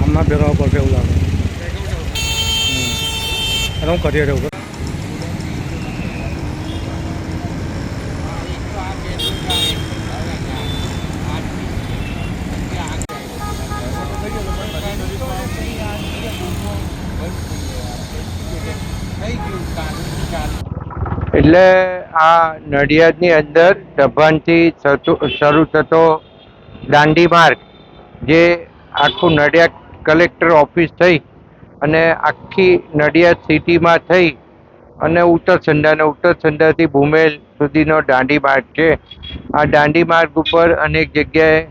આમાં ફેરવવા પડશે એવું લાગે. એટલે હું કરીએ રહ્યું એટલે આ નડિયાદની અંદર દભાણથી થતું- શરૂ થતો દાંડી માર્ગ, જે આખું નડિયાદ કલેક્ટર ઓફિસ થઈ અને આખી નડિયાદ સિટીમાં થઈ અને ઉત્તર સંડા અને ઉત્તર સંડાથી ભૂમેલ સુધીનો દાંડી માર્ગ છે. આ દાંડી માર્ગ ઉપર અનેક જગ્યાએ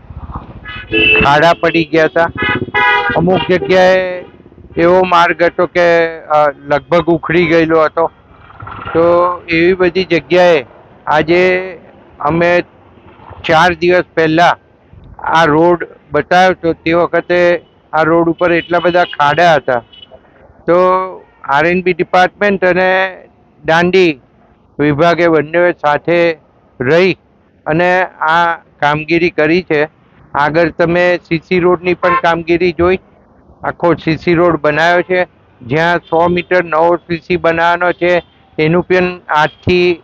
ખાડા પડી ગયા હતા. અમુક જગ્યાએ એવો માર્ગ હતો કે લગભગ ઉખડી ગયેલો હતો. તો એવી બધી જગ્યાએ આજે અમે ચાર દિવસ પહેલાં આ રોડ બતાવ્યો તો તે વખતે આ રોડ ઉપર એટલા બધા ખાડા હતા. તો આરએનબી ડિપાર્ટમેન્ટ અને દાંડી વિભાગે બંને સાથે રહી અને આ કામગીરી કરી છે. આગળ તમે સીસી રોડની પણ કામગીરી જોઈ. આખો સીસી રોડ બનાવ્યો છે. જ્યાં સો મીટર નવો સીસી બનાવવાનો છે. એનું પણ આજથી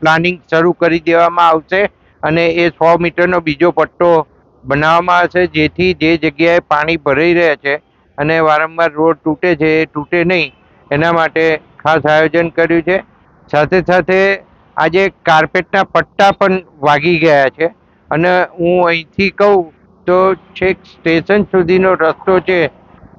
પ્લાનિંગ શરૂ કરી દેવામાં આવશે અને એ સો મીટરનો બીજો પટ્ટો બનાવવામાં આવશે, જેથી જે જગ્યાએ પાણી ભરાઈ રહ્યા છે અને વારંવાર રોડ તૂટે છે, એ તૂટે નહીં, એના માટે ખાસ આયોજન કર્યું છે. સાથે સાથે આજે કાર્પેટના પટ્ટા પણ વાગી ગયા છે અને હું અહીંથી કહું તો છેક સ્ટેશન સુધીનો રસ્તો છે,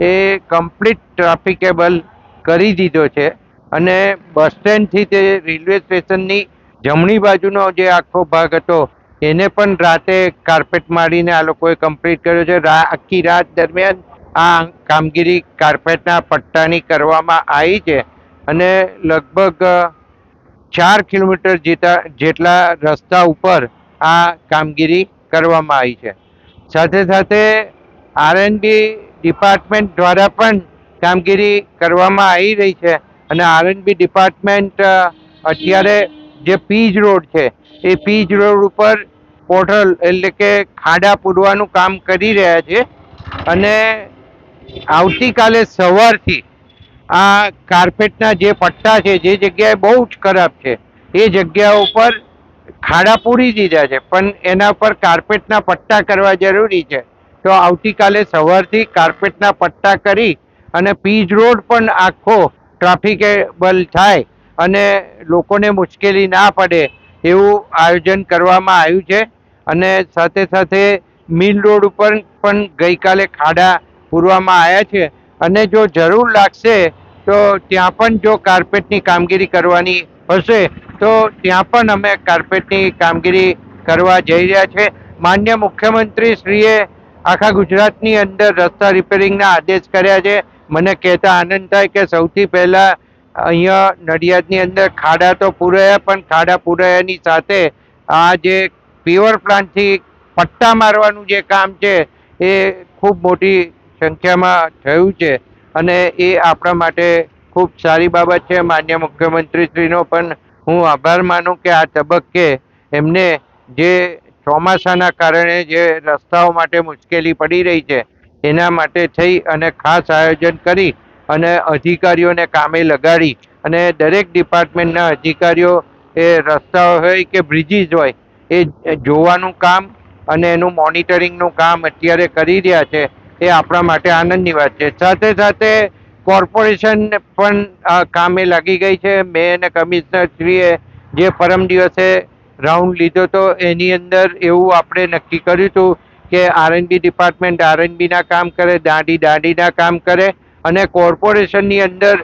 એ કમ્પ્લીટ ટ્રાફિકેબલ કરી દીધો છે. અને બસ સ્ટેન્ડથી તે રેલવે સ્ટેશનની જમણી બાજુનો જે આખો ભાગ હતો, એને પણ રાતે કાર્પેટ મારીને આ લોકોએ કમ્પ્લીટ કર્યો છે. આખી રાત દરમિયાન આ કામગીરી કાર્પેટના પટ્ટાની કરવામાં આવી છે અને લગભગ ચાર કિલોમીટર જેતા જેટલા રસ્તા ઉપર આ કામગીરી કરવામાં આવી છે. સાથે સાથે આરએનબી ડિપાર્ટમેન્ટ દ્વારા પણ કામગીરી કરવામાં આવી રહી છે. અને આરએનબી ડિપાર્ટમેન્ટ અત્યારે જે પીજ રોડ છે, એ પીજ રોડ ઉપર પોર્ટલ એટલે કે ખાડા પૂરવાનું કામ કરી રહ્યા છે. અને આવતીકાલે સવારથી આ કાર્પેટના જે પટ્ટા છે, જે જગ્યાએ બહુ જ ખરાબ છે, એ જગ્યા ઉપર ખાડા પૂરી દીધા છે. પણ એના પર કાર્પેટના પટ્ટા કરવા જરૂરી છે. તો આવતીકાલે સવારથી કાર્પેટના પટ્ટા કરી અને પીજ રોડ પણ આખો ટ્રાફિકેબલ થાય અને લોકોને મુશ્કેલી ના પડે એવું આયોજન કરવામાં આવ્યું છે. અને સાથે સાથે મિલ રોડ ઉપર પણ ગઈકાલે ખાડા પૂરવામાં આવ્યા છે. અને જો જરૂર લાગશે તો ત્યાં પણ જો કાર્પેટની કામગીરી કરવાની હશે, તો ત્યાં પણ અમે કાર્પેટની કામગીરી કરવા જઈ રહ્યા છે. માન્ય મુખ્યમંત્રી શ્રીએ આખા ગુજરાતની અંદર રસ્તા રિપેરિંગના આદેશ કર્યા છે. મને કહેતા આનંદ થાય કે સૌથી પહેલાં અહીંયા નડિયાદની અંદર ખાડા તો પૂરાયા, પણ ખાડા પૂરાયાની સાથે આ જે પીવર પ્લાન્ટથી પટ્ટા મારવાનું જે કામ છે, એ ખૂબ મોટી સંખ્યામાં થયું છે અને એ આપણા માટે ખૂબ સારી બાબત છે. માન્ય મુખ્યમંત્રીશ્રીનો પણ હું આભાર માનું કે આ તબક્કે એમને જે ચોમાસાના કારણે જે રસ્તાઓ માટે મુશ્કેલી પડી રહી છે એના માટે થઈ અને ખાસ આયોજન કરી અને અધિકારીઓને કામે લગાડી અને દરેક ડિપાર્ટમેન્ટના અધિકારીઓ એ રસ્તાઓ હોય કે બ્રિજીસ હોય, એ જોવાનું કામ અને એનું મોનિટરિંગનું કામ અત્યારે કરી રહ્યા છે, એ આપણા માટે આનંદની વાત છે. સાથે સાથે કોર્પોરેશન પણ કામે લાગી ગઈ છે. મેં અને કમિશનર શ્રીએ જે પરમ દિવસે રાઉન્ડ લીધો તો એની અંદર એવું આપણે નક્કી કર્યું હતું કે આરએનબી ડિપાર્ટમેન્ટ આરએનબીના કામ કરે, દાંડી દાંડીના કામ કરે અને કોર્પોરેશનની અંદર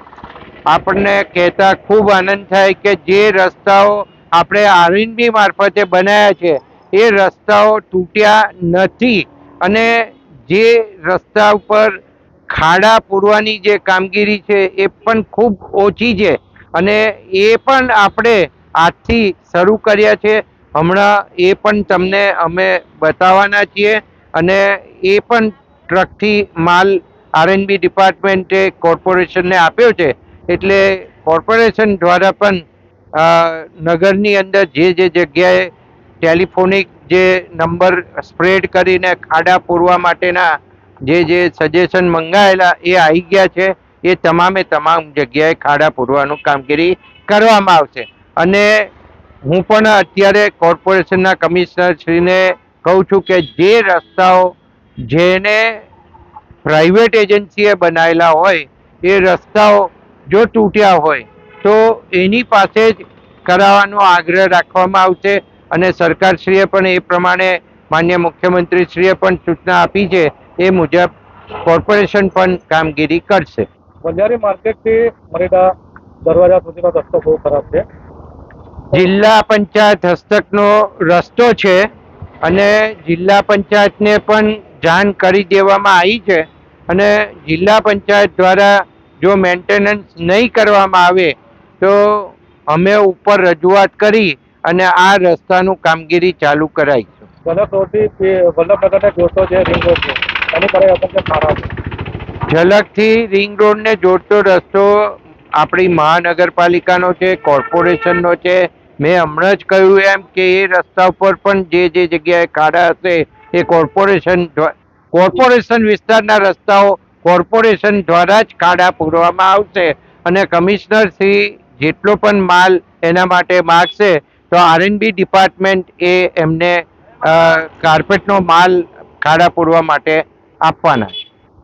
આપણને કહેતા ખૂબ આનંદ થાય કે જે રસ્તાઓ આપણે આરએનબી મારફતે બનાવ્યા છે, એ રસ્તાઓ તૂટ્યા નથી અને જે રસ્તા ઉપર ખાડા પૂરવાની જે કામગીરી છે, એ પણ ખૂબ ઓછી છે અને એ પણ આપણે આજથી શરૂ કર્યા છે હમણાં એ પણ તમને અમે બતાવવાના છીએ અને એ પણ ટ્રકથી માલ આરએનબી ડિપાર્ટમેન્ટે કોર્પોરેશનને આપ્યો છે. એટલે કોર્પોરેશન દ્વારા પણ નગરની અંદર જે જે જગ્યાએ ટેલિફોનિક જે નંબર સ્પ્રેડ કરીને ખાડા પૂરવા માટેના જે જે સજેશન મંગાયેલા એ આવી ગયા છે. એ તમામે તમામ જગ્યાએ ખાડા પૂરવાનું કામગીરી કરવામાં આવશે. અને હું પણ અત્યારે કોર્પોરેશનના કમિશનરશ્રીને કહું છું કે જે રસ્તાઓ જેને પ્રાઇવેટ એજન્સીએ બનાવેલા હોય, એ રસ્તાઓ જો તૂટ્યા હોય, તો એની પાસે જ કરાવવાનો આગ્રહ રાખવામાં આવશે અને સરકારશ્રીએ પણ એ પ્રમાણે માન્ય મુખ્યમંત્રીશ્રીએ પણ સૂચના આપી છે, એ મુજબ કોર્પોરેશન પણ કામગીરી કરશે. બંજારી માર્કેટથી મરેડા દરવાજા સુધીનો રસ્તો બહુ ખરાબ છે. જિલ્લા પંચાયત હસ્તકનો રસ્તો છે અને જિલ્લા પંચાયતને પણ જાણ કરી દેવામાં આવી છે અને જિલ્લા પંચાયત દ્વારા જો મેન્ટેનન્સ નહીં કરવામાં આવે તો અમે ઉપર રજૂઆત કરી અને આ રસ્તાનું કામગીરી ચાલુ કરાવીશું. વલ્લભ રોડથી વલ્લભનગરને જોડતો જે રિંગ રોડ છે એની પર ઝલકથી રિંગ રોડને જોડતો રસ્તો આપણી મહાનગરપાલિકાનો છે કોર્પોરેશનનો છે મેં હમણાં જ કહ્યું એમ કે એ રસ્તા ઉપર પણ જે જે જગ્યાએ ખાડા હશે, એ કોર્પોરેશન કોર્પોરેશન વિસ્તારના રસ્તાઓ કોર્પોરેશન દ્વારા જ ખાડા પૂરવામાં આવશે અને કમિશનર શ્રી જેટલો પણ માલ એના માટે માગશે, તો આરએનબી ડિપાર્ટમેન્ટ એ એમને કાર્પેટનો માલ ખાડા પૂરવા માટે આપવાના છે.